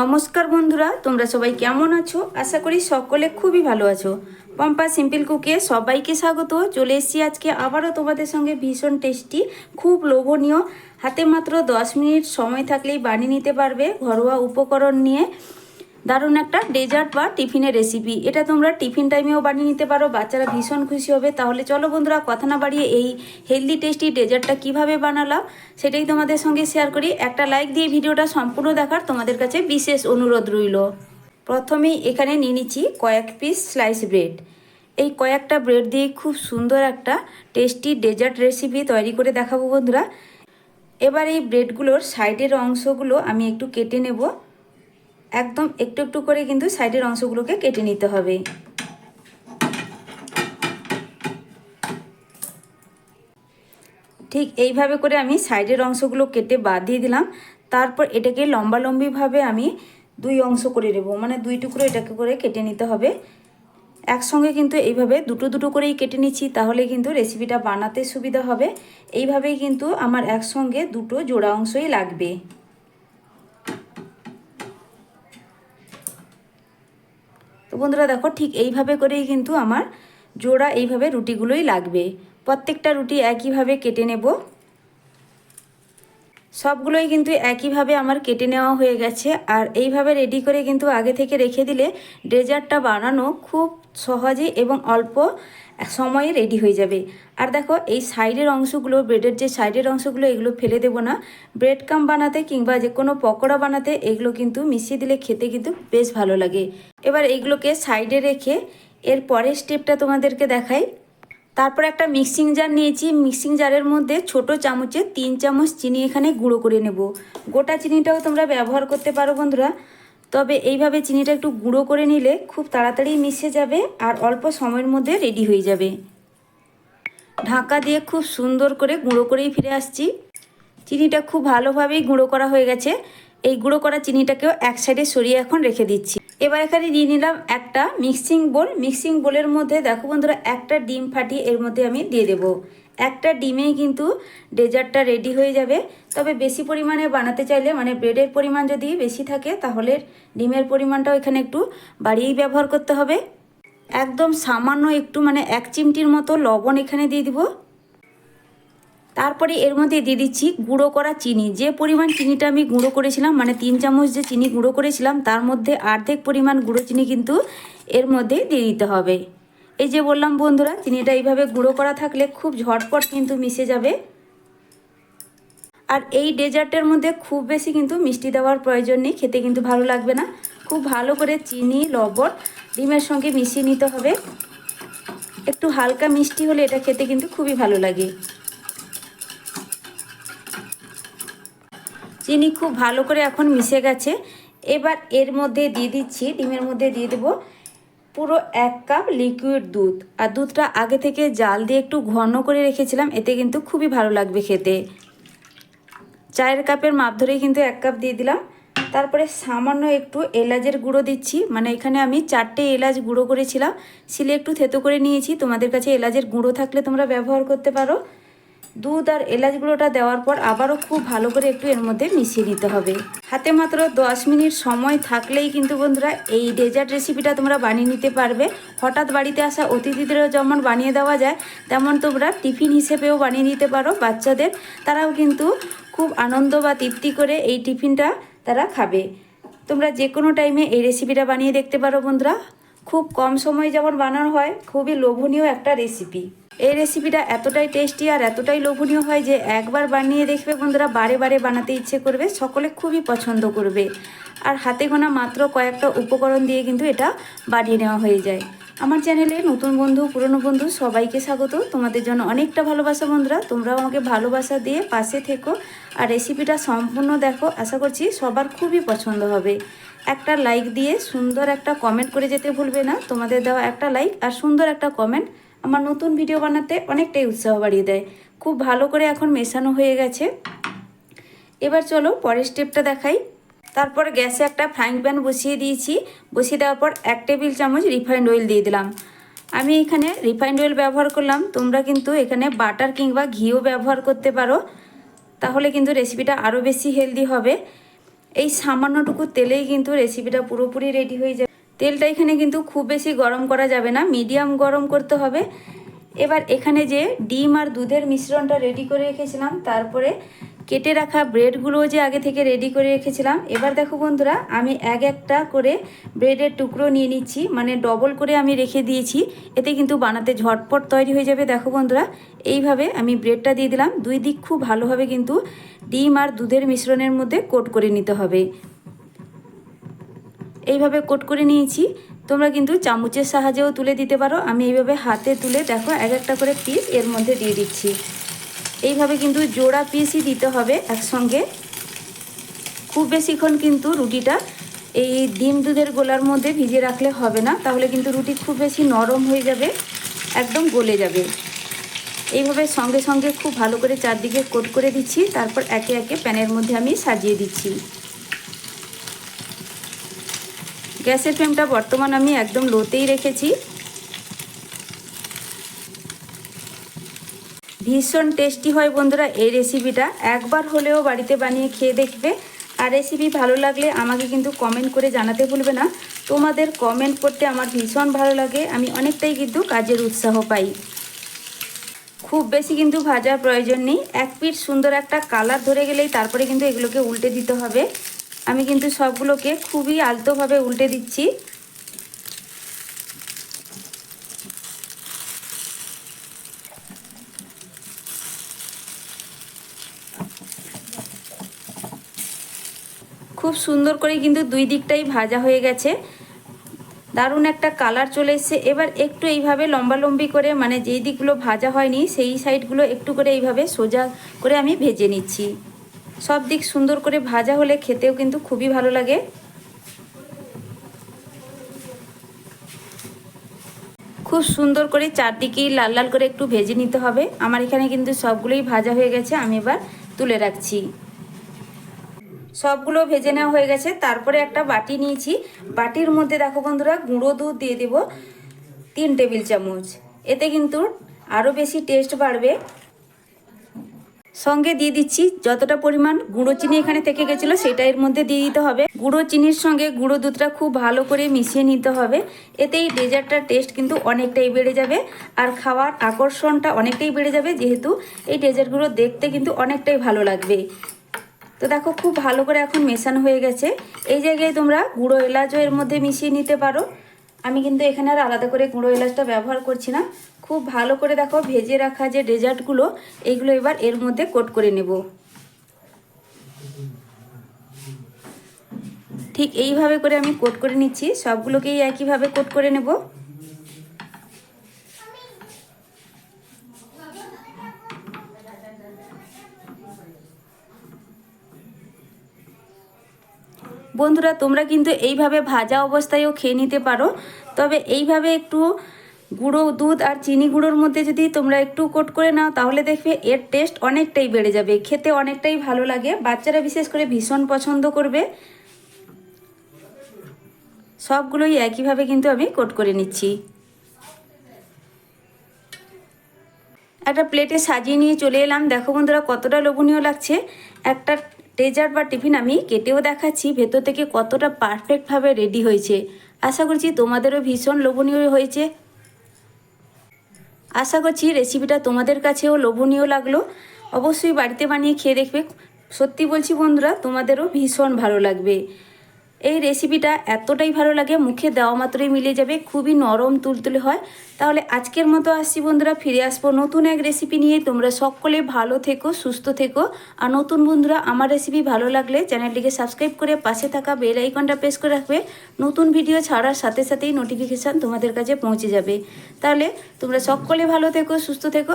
নমস্কার বন্ধুরা, তোমরা সবাই কেমন আছো? আশা করি সকলে খুবই ভালো আছো। পম্পা সিম্পল কুকে সবাইকে স্বাগত। চলে এসেছি আজকে আবারও তোমাদের সঙ্গে ভীষণ টেস্টি, খুব লোভনীয়, হাতে মাত্র দশ মিনিট সময় থাকলেই বানিয়ে নিতে পারবে ঘরোয়া উপকরণ নিয়ে। দারুণ একটা ডেজার্ট বা টিফিনের রেসিপি এটা তোমরা টিফিন টাইমেও বানিয়ে নিতে পারো, বাচ্চারা ভীষণ খুশি হবে। তাহলে চলো বন্ধুরা, কথা না বাড়িয়ে এই হেলদি টেস্টি ডেজার্টটা কীভাবে বানালাম, সেটাই তোমাদের সঙ্গে শেয়ার করি। একটা লাইক দিয়ে ভিডিওটা সম্পূর্ণ দেখার তোমাদের কাছে বিশেষ অনুরোধ রইল। প্রথমেই এখানে নিয়ে নিচ্ছি কয়েক পিস স্লাইস ব্রেড এই কয়েকটা ব্রেড দিয়ে খুব সুন্দর একটা টেস্টি ডেজার্ট রেসিপি তৈরি করে দেখাবো বন্ধুরা। এবার এই ব্রেডগুলোর সাইডের অংশগুলো আমি একটু কেটে নেব। একদম একটু একটু করে কিন্তু সাইডের অংশগুলোকে কেটে নিতে হবে। ঠিক এইভাবে করে আমি সাইডের অংশগুলো কেটে বাদ দিয়ে দিলাম। তারপর এটাকে লম্বালম্বিভাবে আমি দুই অংশ করে নেব মানে দুই টুকরো এটাকে করে কেটে নিতে হবে। একসঙ্গে কিন্তু এইভাবে দুটো দুটো করেই কেটে নিচ্ছি, তাহলে কিন্তু রেসিপিটা বানাতে সুবিধা হবে। এইভাবেই কিন্তু আমার একসঙ্গে দুটো জোড়া অংশই লাগবে। তো বন্ধুরা দেখো, ঠিক এইভাবে করেই কিন্তু আমার জোড়া এইভাবে রুটিগুলোই লাগবে। প্রত্যেকটা রুটি একইভাবে কেটে নেব। সবগুলোই কিন্তু একইভাবে আমার কেটে নেওয়া হয়ে গেছে। আর এইভাবে রেডি করে কিন্তু আগে থেকে রেখে দিলে ডেজার্টটা বানানো খুব সহজে এবং অল্প সময়ে রেডি হয়ে যাবে। আর দেখো, এই সাইডের অংশগুলো ব্রেডের যে সাইডের অংশগুলো, এগুলো ফেলে দেবো না। ব্রেড কাম বানাতে কিংবা যে কোনো পকোড়া বানাতে, এগুলো কিন্তু মিশিয়ে দিলে খেতে কিন্তু বেশ ভালো লাগে। এবার এইগুলোকে সাইডে রেখে এর পরের স্টেপটা তোমাদেরকে দেখাই। তারপর একটা মিক্সিং জার নিয়েছি। মিক্সিং জারের মধ্যে ছোট চামচে তিন চামচ চিনি এখানে গুঁড়ো করে নেব। গোটা চিনিটাও তোমরা ব্যবহার করতে পারো বন্ধুরা। তবে এইভাবে চিনিটা একটু গুঁড়ো করে নিলে খুব তাড়াতাড়ি মিশে যাবে আর অল্প সময়ের মধ্যে রেডি হয়ে যাবে। ঢাকা দিয়ে খুব সুন্দর করে গুঁড়ো করেই ফিরে আসছি। চিনিটা খুব ভালোভাবেই গুঁড়ো করা হয়ে গেছে। এই গুঁড়ো করা চিনিটাকেও এক সাইডে সরিয়ে এখন রেখে দিচ্ছি। এবার এখানে নিয়ে নিলাম একটা মিক্সিং বোল। মিক্সিং বোলের মধ্যে দেখো বন্ধুরা, একটা ডিম ফাটিয়ে এর মধ্যে আমি দিয়ে দেবো। একটা ডিমেই কিন্তু ডেজার্টটা রেডি হয়ে যাবে। তবে বেশি পরিমাণে বানাতে চাইলে মানে ব্রেডের পরিমাণ যদি বেশি থাকে, তাহলে ডিমের পরিমাণটাও এখানে একটু বাড়িয়েই ব্যবহার করতে হবে। একদম সামান্য একটু মানে এক চিমটির মতো লবণ এখানে দিয়ে দিব। তারপরে এর মধ্যে দিয়ে দিচ্ছি গুঁড়ো করা চিনি। যে পরিমাণ চিনিটা আমি গুঁড়ো করেছিলাম মানে তিন চামচ যে চিনি গুঁড়ো করেছিলাম, তার মধ্যে অর্ধেক পরিমাণ গুঁড়ো চিনি কিন্তু এর মধ্যে দিয়ে দিতে হবে। এই যে বললাম বন্ধুরা, চিনিটা এইভাবে গুঁড়ো করা থাকলে খুব ঝটপট কিন্তু মিশে যাবে। আর এই ডেজার্টের মধ্যে খুব বেশি কিন্তু মিষ্টি দেওয়ার প্রয়োজন নেই, খেতে কিন্তু ভালো লাগবে না। খুব ভালো করে চিনি, লবণ, ডিমের সঙ্গে মিশিয়ে নিতে হবে। একটু হালকা মিষ্টি হলে এটা খেতে কিন্তু খুবই ভালো লাগে। চিনি খুব ভালো করে এখন মিশে গেছে। এবার এর মধ্যে দিয়ে দিচ্ছি, ডিমের মধ্যে দিয়ে দেবো পুরো এক কাপ লিকুইড দুধ। আর দুধটা আগে থেকে জাল দিয়ে একটু ঘন করে রেখেছিলাম, এতে কিন্তু খুবই ভালো লাগবে খেতে। চায়ের কাপের মাপ ধরেই কিন্তু এক কাপ দিয়ে দিলাম। তারপরে সামান্য একটু এলাচের গুঁড়ো দিচ্ছি মানে এখানে আমি চারটে এলাচ গুঁড়ো করেছিলাম। সিলে একটু থেতো করে নিয়েছি, তোমাদের কাছে এলাচের গুঁড়ো থাকলে তোমরা ব্যবহার করতে পারো। দুধ আর এলাচ গুঁড়োটা দেওয়ার পর আবারও খুব ভালো করে একটু এর মধ্যে মিশিয়ে নিতে হবে। হাতে মাত্র দশ মিনিট সময় থাকলেই কিন্তু বন্ধুরা এই ডেজার্ট রেসিপিটা তোমরা বানিয়ে নিতে পারবে। হঠাৎ বাড়িতে আসা অতিথিদেরও যেমন বানিয়ে দেওয়া যায়, তেমন তোমরা টিফিন হিসেবেও বানিয়ে নিতে পারো বাচ্চাদের। তারাও কিন্তু খুব আনন্দ বা তৃপ্তি করে এই টিফিনটা তারা খাবে। তোমরা যে কোনো টাইমে এই রেসিপিটা বানিয়ে দেখতে পারো বন্ধুরা। খুব কম সময়ে যেমন বানানো হয়, খুবই লোভনীয় একটা রেসিপি এই রেসিপিটা এতটাই টেস্টি আর এতটাই লোভনীয় হয় যে একবার বানিয়ে দেখবে বন্ধুরা, বারে বারে বানাতে ইচ্ছে করবে, সকলে খুবই পছন্দ করবে। আর হাতে গোনা মাত্র কয়েকটা উপকরণ দিয়ে কিন্তু এটা বানিয়ে নেওয়া হয়ে যায়। আমার চ্যানেলে নতুন বন্ধু, পুরনো বন্ধু সবাইকে স্বাগত। তোমাদের জন্য অনেকটা ভালোবাসা বন্ধুরা, তোমরাও আমাকে ভালোবাসা দিয়ে পাশে থেকো। আর রেসিপিটা সম্পূর্ণ দেখো, আশা করছি সবার খুবই পছন্দ হবে। একটা লাইক দিয়ে সুন্দর একটা কমেন্ট করে যেতে ভুলবে না। তোমাদের দেওয়া একটা লাইক আর সুন্দর একটা কমেন্ট আমার নতুন ভিডিও বানাতে অনেকটাই উৎসাহ বাড়িয়ে দেয়। খুব ভালো করে এখন মেশানো হয়ে গেছে। এবার চলো পরের স্টেপটা দেখাই। তারপর গ্যাসে একটা ফ্রাইং প্যান বসিয়ে দিয়েছি। বসিয়ে দেওয়ার পর এক টেবিল চামচ রিফাইন্ড অয়েল দিয়ে দিলাম। আমি এখানে রিফাইন্ড অয়েল ব্যবহার করলাম। তোমরা কিন্তু এখানে বাটার কিংবা ঘিও ব্যবহার করতে পারো। তাহলে কিন্তু রেসিপিটা আরও বেশি হেলদি হবে। এই সামান্যটুকু তেলেই কিন্তু রেসিপিটা পুরোপুরি রেডি হয়ে যাবে। তেলটা এখানে কিন্তু খুব বেশি গরম করা যাবে না, মিডিয়াম গরম করতে হবে। এবার এখানে যে ডিম আর দুধের মিশ্রণটা রেডি করে রেখেছিলাম, তারপরে কেটে রাখা ব্রেডগুলো যে আগে থেকে রেডি করে রেখেছিলাম। এবার দেখো বন্ধুরা, আমি এক একটা করে ব্রেডের টুকরো নিয়ে নিচ্ছি মানে ডবল করে আমি রেখে দিয়েছি। এতে কিন্তু বানাতে ঝটপট তৈরি হয়ে যাবে, দেখো বন্ধুরা। এইভাবে আমি ব্রেডটা দিয়ে দিলাম। দুই দিক খুব ভালোভাবে কিন্তু ডিম আর দুধের মিশ্রণের মধ্যে কোট করে নিতে হবে। এইভাবে কোট করে নিয়েছি। তোমরা কিন্তু চামচের সাহায্যেও তুলে দিতে পারো। আমি এইভাবে হাতে তুলে দেখো এক একটা করে পিস এর মধ্যে দিয়ে দিচ্ছি। এইভাবে কিন্তু জোড়া পিসই দিতে হবে একসঙ্গে। খুব বেশিক্ষণ কিন্তু রুটিটা এই ডিম দুধের গোলার মধ্যে ভিজিয়ে রাখলে হবে না। তাহলে কিন্তু রুটি খুব বেশি নরম হয়ে যাবে, একদম গলে যাবে। এইভাবে সঙ্গে সঙ্গে খুব ভালো করে চারদিকে কোট করে দিচ্ছি। তারপর একে একে প্যানের মধ্যে আমি সাজিয়ে দিচ্ছি। গ্যাসের ফ্লেমটা বর্তমান আমি একদম লোতেই রেখেছি। ভীষণ টেস্টি হয় বন্ধুরা এই রেসিপিটা একবার হলেও বাড়িতে বানিয়ে খেয়ে দেখবে। আর রেসিপি ভালো লাগলে আমাকে কিন্তু কমেন্ট করে জানাতে ভুলবে না। তোমাদের কমেন্ট করতে আমার ভীষণ ভালো লাগে। আমি অনেকটাই কিন্তু কাজের উৎসাহ পাই। খুব বেশি কিন্তু ভাজার প্রয়োজন নেই। এক পিঠ সুন্দর একটা কালার ধরে গেলেই তারপরে কিন্তু এগুলোকে উল্টে দিতে হবে। আমি কিন্তু সবগুলোকে খুবই আলতোভাবে উল্টে দিচ্ছি। খুব সুন্দর করে কিন্তু দুই দিকটাই ভাজা হয়ে গেছে। দারুণ একটা কালার চলে এসছে। এবার একটু এইভাবে লম্বালম্বি করে মানে যেই দিকগুলো ভাজা হয়নি, সেই সাইডগুলো একটু করে এইভাবে সোজা করে আমি ভেজে নিচ্ছি। সব দিক সুন্দর করে ভাজা হলে খেতেও কিন্তু খুবই ভালো লাগে। খুব সুন্দর করে চারদিকেই লাল লাল করে একটু ভেজে নিতে হবে। আমার এখানে কিন্তু সবগুলোই ভাজা হয়ে গেছে, আমি এবার তুলে রাখছি। সবগুলো ভেজে নেওয়া হয়ে গেছে, তারপরে একটা বাটি নিয়েছি। বাটির মধ্যে দেখো বন্ধুরা, গুঁড়ো দুধ দিয়ে দেব তিন টেবিল চামচ। এতে কিন্তু আরও বেশি টেস্ট বাড়বে। সঙ্গে দিয়ে দিচ্ছি। যতটা পরিমাণ গুঁড়ো চিনি এখানে থেকে গেছিল সেটা এর মধ্যে দিয়ে দিতে হবে। গুঁড়ো চিনির সঙ্গে গুঁড়ো দুধটা খুব ভালো করে মিশিয়ে নিতে হবে। এতে এই ডেজার্টটার টেস্ট কিন্তু অনেকটাই বেড়ে যাবে আর খাওয়ার আকর্ষণটা অনেকটাই বেড়ে যাবে, যেহেতু এই ডেজার্টগুলো দেখতে কিন্তু অনেকটাই ভালো লাগবে। তো দেখো, খুব ভালো করে এখন মেশানো হয়ে গেছে। এই জায়গায় তোমরা গুঁড়ো এলাচও এর মধ্যে মিশিয়ে নিতে পারো। আমি কিন্তু এখানে আর আলাদা করে গুঁড়ো এলাচটা ব্যবহার করছি না। খুব ভালো করে দেখো ভেজে রাখা যে ডেজার্টগুলো এইগুলো এবার এর মধ্যে কোট করে নেব। ঠিক এইভাবে করে আমি কোট করে নিচ্ছি, সবগুলোকেই একইভাবে কোট করে নেব। বন্ধুরা, তোমরা কিন্তু এইভাবে ভাজা অবস্থায়ও খেয়ে নিতে পারো, তবে এইভাবে একটু গুঁড়ো দুধ আর চিনি গুঁড়োর মধ্যে যদি তোমরা একটু কোট করে নাও, তাহলে দেখবে এর টেস্ট অনেকটাই বেড়ে যাবে। খেতে অনেকটাই ভালো লাগে। বাচ্চারা বিশেষ করে ভীষণ পছন্দ করবে। সবগুলোই একইভাবে কিন্তু আমি কোট করে নিচ্ছি। একটা প্লেটে সাজিয়ে নিয়ে চলে এলাম। দেখো বন্ধুরা, কতটা লোভনীয় লাগছে। একটা ডেজার্ট বা টিফিন আমি কেটেও দেখাচ্ছি। ভেতর থেকে কতটা পারফেক্টভাবে রেডি হয়েছে। আশা করছি তোমাদেরও ভীষণ লোভনীয় হয়েছে। আশা করছি রেসিপিটা তোমাদের কাছেও লোভনীয় লাগল। অবশ্যই বাড়িতে বানিয়ে খেয়ে দেখবে। সত্যি বলছি বন্ধুরা, তোমাদেরও ভীষণ ভালো লাগবে। এই রেসিপিটা এতটাই ভালো লাগে, মুখে দেওয়া মাত্রই মিলে যাবে, খুবই নরম তুলতুলে হয়। তাহলে আজকের মতো আসছি বন্ধুরা, ফিরে আসব নতুন এক রেসিপি নিয়ে। তোমরা সকলে ভালো থেকো, সুস্থ থেকো। আর নতুন বন্ধুরা, আমার রেসিপি ভালো লাগলে চ্যানেলটিকে সাবস্ক্রাইব করে পাশে থাকা বেল আইকনটা প্রেস করে রাখবে। নতুন ভিডিও ছাড়ার সাথে সাথেই নোটিফিকেশান তোমাদের কাছে পৌঁছে যাবে। তাহলে তোমরা সকলে ভালো থেকো, সুস্থ থেকো।